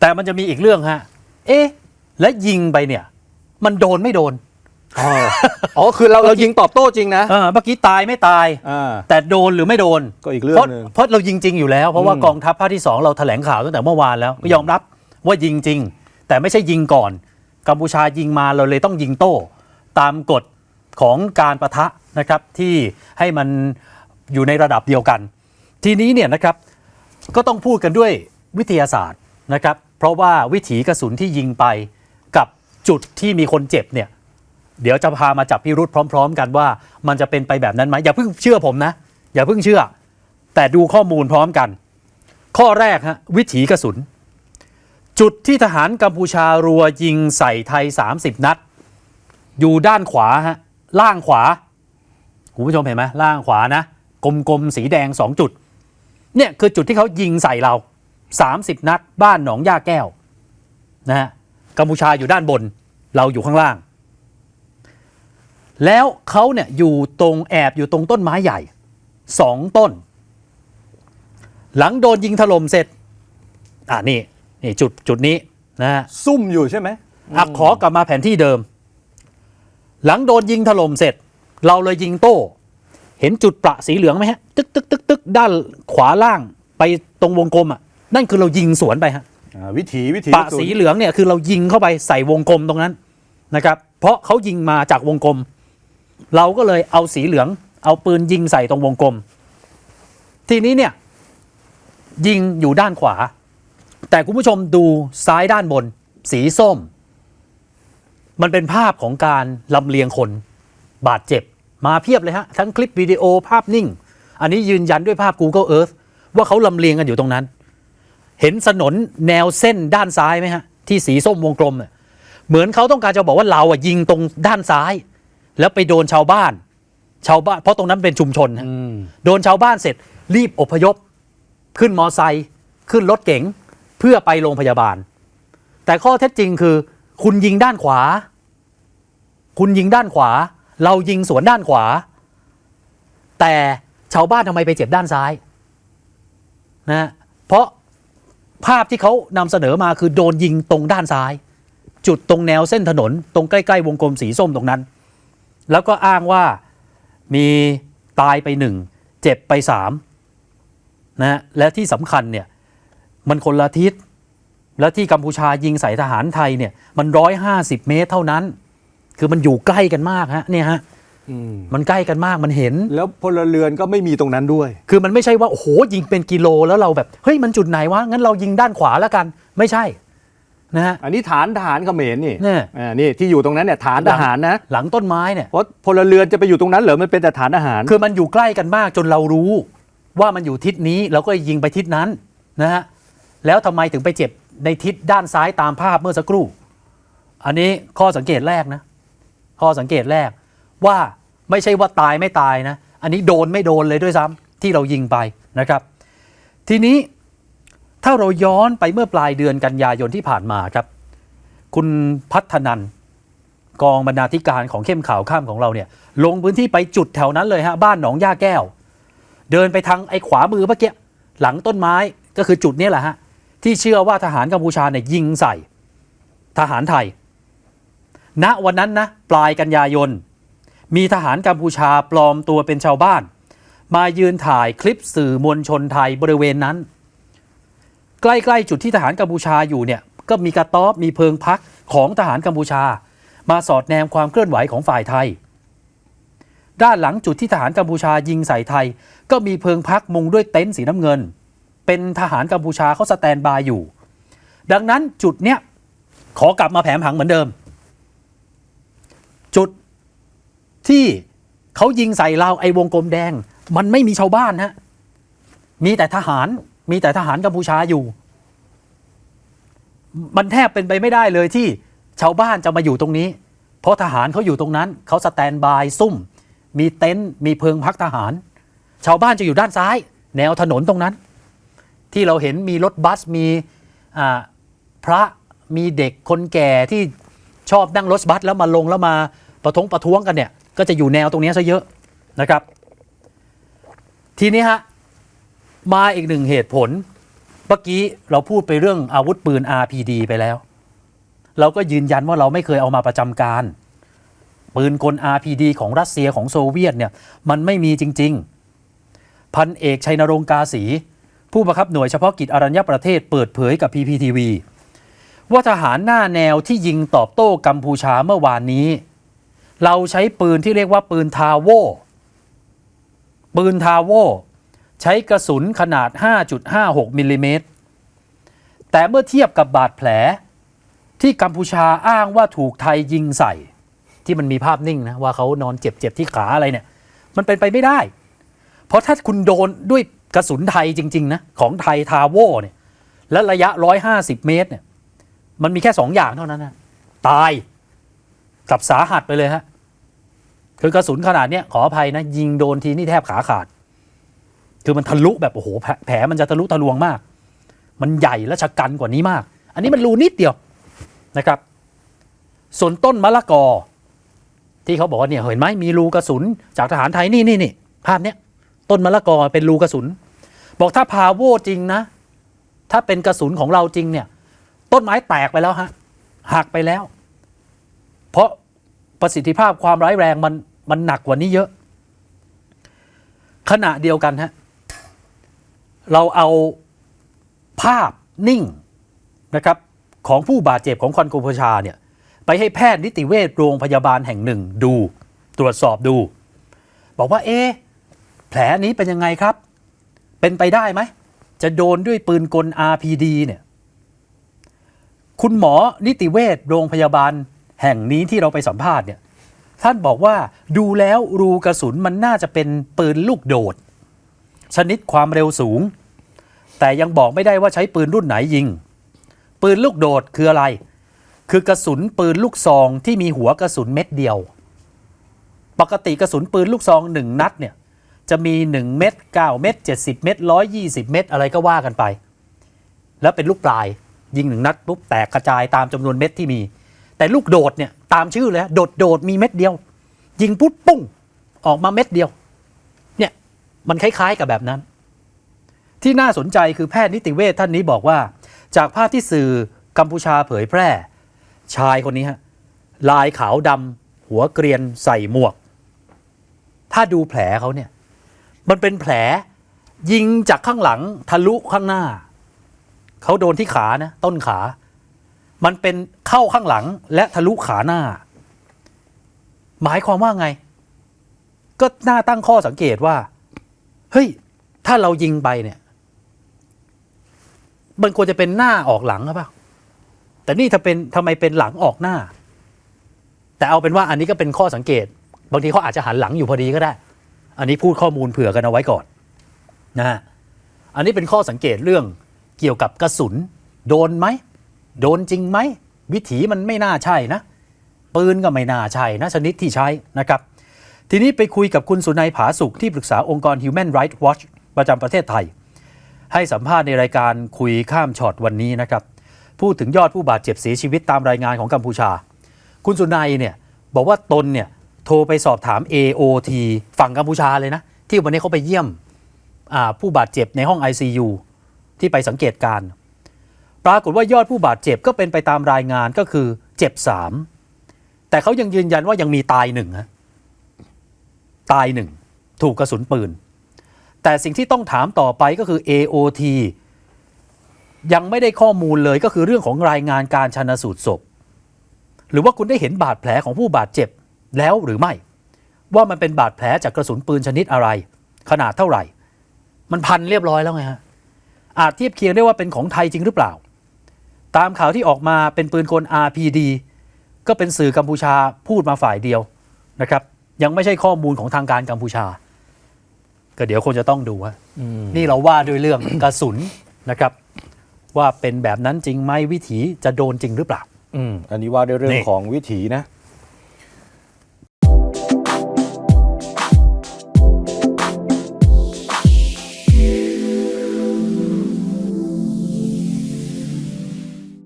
แต่มันจะมีอีกเรื่องฮะ เอ๊ะ และยิงไปเนี่ย มันโดนไม่โดน อ๋ออ๋อคือเราเรายิงตอบโต้จริงนะ เออเมื่อกี้ตายไม่ตาย อ่า แต่โดนหรือไม่โดนก็อีกเรื่อเพงราะหนึ่ง เพราะเรายิงจริงอยู่แล้ว เพราะว่าอืมกองทัพภาคที่ 2 เราแถลงข่าวตั้งแต่เมื่อวานแล้วก็ยอมรับว่ายิงจริง แต่ไม่ใช่ยิงก่อน กัมพูชายิงมาเราเลยต้องยิงโต้ ตามกฎของการประทะนะครับที่ให้มันอยู่ในระดับเดียวกัน ทีนี้เนี่ยนะครับ ก็ต้องพูดกันด้วยวิทยาศาสตร์นะครับ เพราะว่าวิถีกระสุนที่ยิงไปกับจุดที่มีคนเจ็บเนี่ย เดี๋ยวจะพามาจับพิรุธพร้อม ๆ กันว่ามันจะเป็นไปแบบนั้นไหมอย่าเพิ่งเชื่อผมนะ อย่าเพิ่งเชื่อ แต่ดูข้อมูลพร้อมกัน ข้อแรกฮะวิถีกระสุน จุดที่ทหารกัมพูชารัวยิงใส่ไทย 30 นัด อยู่ด้านขวาฮะล่างขวาคุณผู้ชมเห็นไหมล่างขวานะกลมๆสีแดง 2 จุด เนี่ยคือจุดที่เขายิงใส่เรา 30 นัด บ้านหนองย่าแก้วนะฮะกัมพูชาอยู่ด้านบนเราอยู่ข้างล่าง แล้วเขาเนี่ยอยู่ตรงแอบอยู่ตรงต้นไม้ใหญ่สองต้น หลังโดนยิงถล่มเสร็จ อ่านี่นี่จุดจุดนี้นะฮะซุ่มอยู่ใช่ไหมอักขอกลับมาแผนที่เดิม หลังโดนยิงถล่มเสร็จ เราเลยยิงโต้ เห็นจุดประสีเหลืองไหมฮะ ตึกตึกตึกตึกด้านขวาล่างไปตรงวงกลมอะ นั่นคือเรายิงสวนไปฮะอ่าวิถีวิถีปะสีเหลืองเนี่ยคือเรายิงเข้าไปใส่วงกลมตรงนั้นนะครับ เพราะเขายิงมาจากวงกลม เราก็เลยเอาสีเหลือง เอาปืนยิงใส่ตรงวงกลม ทีนี้เนี่ย ยิงอยู่ด้านขวา แต่คุณผู้ชมดูซ้ายด้านบน สีส้ม มันเป็นภาพของการลำเลียงคนบาดเจ็บ มาเพียบเลยฮะ ทั้งคลิปวิดีโอภาพนิ่ง อันนี้ยืนยันด้วยภาพ Google Earth ว่าเขาลำเลียงกันอยู่ตรงนั้น เห็นถนนแนวเส้นด้านซ้ายไหมฮะ ที่สีส้มวงกลมเนี่ยเหมือนเขาต้องการจะบอกว่าเราอะยิงตรงด้านซ้าย แล้วไปโดนชาวบ้าน ชาวบ้าน เพราะตรงนั้นเป็นชุมชนฮะอืมโดนชาวบ้านเสร็จรีบอพยพ ขึ้นมอไซค์ขึ้นรถเก๋งเพื่อไปโรงพยาบาล แต่ข้อเท็จจริงคือ คุณยิงด้านขวา คุณยิงด้านขวา เรายิงสวนด้านขวา แต่ชาวบ้านทำไมไปเจ็บด้านซ้ายนะฮะเพราะ ภาพที่เขานำเสนอมาคือโดนยิงตรงด้านซ้าย จุดตรงแนวเส้นถนน ตรงใกล้ ๆ วงกลมสีส้มตรงนั้น แล้วก็อ้างว่ามีตายไปหนึ่งเจ็บไปสามนะฮะและที่สำคัญเนี่ยมันคนละทิศและที่กัมพูชายิงใส่ทหารไทยเนี่ยมันร้อยห้าสิบเมตรเท่านั้น คือมันอยู่ใกล้กันมากฮะเนี่ยฮะ มมันใกล้กันมากมันเห็น แล้วพลเรือนก็ไม่มีตรงนั้นด้วย คือมันไม่ใช่ว่าโอ้โหยิงเป็นกิโลแล้วเราแบบเฮ้ยมันจุดไหนวะงั้นเรายิงด้านขวาแล้วกัน ไม่ใช่นะฮะอันนี้ฐานทหารเขมรนี่เนี่ยอ่านี่ที่อยู่ตรงนั้นเนี่ยฐานทหารนะ หลังต้นไม้เนี่ยเพราะพลเรือนจะไปอยู่ตรงนั้นเหรอมันเป็นแต่ฐานทหาร คือมันอยู่ใกล้กันมากจนเรารู้ ว่ามันอยู่ทิศนี้เราก็ยิงไปทิศนั้นนะฮะแล้วทำไมถึงไปเจ็บในทิศด้านซ้ายตามภาพเมื่อสักครู่ อันนี้ข้อสังเกตแรกนะ ข้อสังเกตแรกว่า ไม่ใช่ว่าตายไม่ตายนะ อันนี้โดนไม่โดนเลยด้วยซ้ำที่เรายิงไปนะครับ ทีนี้ถ้าเราย้อนไปเมื่อปลายเดือนกันยายนที่ผ่านมาครับ คุณพัฒนันกองบรรณาธิการของเข้มข่าวข้ามของเราเนี่ย ลงพื้นที่ไปจุดแถวนั้นเลยฮะบ้านหนองย่าแก้ว เดินไปทางไอ้ขวามือเมื่อกี้หลังต้นไม้ก็คือจุดนี้แหละฮะที่เชื่อว่าทหารกัมพูชาเนี่ยยิงใส่ทหารไทย ณวันนั้นนะปลายกันยายน มีทหารกัมพูชาปลอมตัวเป็นชาวบ้าน มายืนถ่ายคลิปสื่อมวลชนไทยบริเวณนั้น ใกล้ๆจุดที่ทหารกัมพูชาอยู่เนี่ยก็มีกระต๊อบมีเพิงพักของทหารกัมพูชา มาสอดแนมความเคลื่อนไหวของฝ่ายไทย ด้านหลังจุดที่ทหารกัมพูชายิงใส่ไทย ก็มีเพิงพักมุงด้วยเต็นท์สีน้ำเงิน เป็นทหารกัมพูชาเขาสแตนบายอยู่ ดังนั้นจุดเนี้ยขอกลับมาแผนผังเหมือนเดิม จุด ที่เขายิงใส่เราไอ้วงกลมแดง มันไม่มีชาวบ้านฮะมีแต่ทหารมีแต่ทหารกัมพูชาอยู่ มันแทบเป็นไปไม่ได้เลยที่ชาวบ้านจะมาอยู่ตรงนี้ เพราะทหารเขาอยู่ตรงนั้นเขาสแตนบายซุ่ม มีเต็นท์มีเพิงพักทหาร ชาวบ้านจะอยู่ด้านซ้าย แนวถนนตรงนั้น ที่เราเห็นมีรถบัสมีอ่าพระมีเด็กคนแก่ที่ชอบนั่งรถบัสแล้วมาลงแล้วมาประท้วงประท้วงกันเนี่ย ก็จะอยู่แนวตรงนี้ซะเยอะนะครับ ทีนี้ฮะมาอีกหนึ่งเหตุผล เมื่อกี้เราพูดไปเรื่องอาวุธปืน RPD ไปแล้ว เราก็ยืนยันว่าเราไม่เคยเอามาประจำการ ปืนกล RPD ของรัสเซียของโซเวียตเนี่ยมันไม่มีจริง ๆ พันเอกชัยนรงกาสี ผู้บังคับหน่วยเฉพาะกิจอรัญญประเทศเปิดเผยกับ PPTV ว่าทหารหน้าแนวที่ยิงตอบโต้กัมพูชาเมื่อวานนี้ เราใช้ปืนที่เรียกว่าปืนทาโวปืนทาโวใช้กระสุนขนาด 5.56 มิลลิเมตร แต่เมื่อเทียบกับบาดแผลที่กัมพูชาอ้างว่าถูกไทยยิงใส่ ที่มันมีภาพนิ่งนะ ว่าเขานอนเจ็บๆ ที่ขาอะไรเนี่ย มันเป็นไปไม่ได้ เพราะถ้าคุณโดนด้วยกระสุนไทยจริง ๆ นะ ของไทยทาโวเนี่ย และระยะ 150 เมตรเนี่ย มันมีแค่สองอย่างเท่านั้นนะตายกับสาหัสไปเลยฮะ คือกระสุนขนาดเนี้ยขออภัยนะ ยิงโดนทีนี่แทบขาขาด คือมันทะลุแบบโอ้โหแผลแผลมันจะทะลุทะลวงมาก มันใหญ่และชะกันกว่านี้มาก อันนี้มันรูนิดเดียวนะครับ ส่วนต้นมะละกอ ที่เขาบอกว่าเนี่ยเห็นไหมมีรูกระสุนจากทหารไทยนี่นี่นี่ภาพเนี้ยต้นมะละกอเป็นรูกระสุน บอกถ้าพาโวจริงนะ ถ้าเป็นกระสุนของเราจริงเนี่ย ต้นไม้แตกไปแล้วฮะหักไปแล้ว เพราะประสิทธิภาพความร้ายแรงมัน มันหนักกว่านี้เยอะ ขณะเดียวกันฮะเราเอาภาพนิ่งนะครับของผู้บาดเจ็บของคอนโกพชาเนี่ยไปให้แพทย์นิติเวชโรงพยาบาลแห่งหนึ่งดู ตรวจสอบดู บอกว่าเอ๊แผลนี้เป็นยังไงครับ เป็นไปได้ไหม จะโดนด้วยปืนกล RPD เนี่ยคุณหมอนิติเวชโรงพยาบาลแห่งนี้ที่เราไปสัมภาษณ์เนี่ย ท่านบอกว่าดูแล้วรูกระสุนมันน่าจะเป็นปืนลูกโดด ชนิดความเร็วสูง แต่ยังบอกไม่ได้ว่าใช้ปืนรุ่นไหนยิง ปืนลูกโดดคืออะไร คือกระสุนปืนลูกซองที่มีหัวกระสุนเม็ดเดียว ปกติกระสุนปืนลูกซองหนึ่งนัดเนี่ยจะมี 1 เม็ด9เม็ด70 เม็ด120 เม็ดอะไรก็ว่ากันไป แล้วเป็นลูกปลายยิงหนึ่งนัดปุ๊บแตกกระจายตามจำนวนเม็ดที่มี แต่ลูกโดดเนี่ยตามชื่อเลยโดดโดดมีเม็ดเดียว ยิงปุ๊บปุ้งออกมาเม็ดเดียว เนี่ยมันคล้าย ๆกับแบบนั้น ที่น่าสนใจคือแพทย์นิติเวชท่านนี้บอกว่า จากภาพที่สื่อกัมพูชาเผยแพร่ ชายคนนี้ฮะลายขาวดำหัวเกรียนใส่หมวก ถ้าดูแผลเขาเนี่ย มันเป็นแผลยิงจากข้างหลังทะลุข้างหน้า เขาโดนที่ขานะ ต้นขา มันเป็นเข้าข้างหลังและทะลุขาหน้า หมายความว่าไง ก็น่าตั้งข้อสังเกตว่า เฮ้ย ถ้าเรายิงไปเนี่ย มันควรจะเป็นหน้าออกหลังหรือเปล่าแต่นี่ถ้าเป็นทำไมเป็นหลังออกหน้า แต่เอาเป็นว่าอันนี้ก็เป็นข้อสังเกต บางทีเขาอาจจะหันหลังอยู่พอดีก็ได้ อันนี้พูดข้อมูลเผื่อกันเอาไว้ก่อนนะฮะอันนี้เป็นข้อสังเกตเรื่องเกี่ยวกับกระสุน โดนไหม โดนจริงไหม วิถีมันไม่น่าใช่นะ ปืนก็ไม่น่าใช่นะ ชนิดที่ใช้นะครับ ทีนี้ไปคุยกับคุณสุนัยผาสุขที่ปรึกษาองค์กร Human Rights Watch ประจำประเทศไทย ให้สัมภาษณ์ในรายการคุยข้ามช็อตวันนี้นะครับ พูดถึงยอดผู้บาดเจ็บเสียชีวิตตามรายงานของกัมพูชา คุณสุนัยเนี่ยบอกว่าตนเนี่ยโทรไปสอบถาม AOT ฝั่งกัมพูชาเลยนะ ที่วันนี้เขาไปเยี่ยมผู้บาดเจ็บในห้อง ICU ที่ไปสังเกตการณ์ ปรากฏว่ายอดผู้บาดเจ็บก็เป็นไปตามรายงานก็คือเจ็บสามแต่เขายังยืนยันว่ายังมีตายหนึ่งฮะตายหนึ่งถูกกระสุนปืน แต่สิ่งที่ต้องถามต่อไปก็คือ AOT ยังไม่ได้ข้อมูลเลยก็คือเรื่องของรายงานการชันสูตรศพ หรือว่าคุณได้เห็นบาดแผลของผู้บาดเจ็บแล้วหรือไม่ ว่ามันเป็นบาดแผลจากกระสุนปืนชนิดอะไร ขนาดเท่าไหร่ มันพันเรียบร้อยแล้วไงฮะอาจเทียบเคียงได้ว่าเป็นของไทยจริงหรือเปล่า ตามข่าวที่ออกมาเป็นปืนกล RPD ก็เป็นสื่อกัมพูชาพูดมาฝ่ายเดียวนะครับยังไม่ใช่ข้อมูลของทางการกัมพูชา ก็เดี๋ยวคงจะต้องดูฮะนี่เราว่าด้วยเรื่องกระสุนนะครับ ว่าเป็นแบบนั้นจริงไหมวิถีจะโดนจริงหรือเปล่า อืมอันนี้ว่าด้วยเรื่อนี่งของวิถีนะ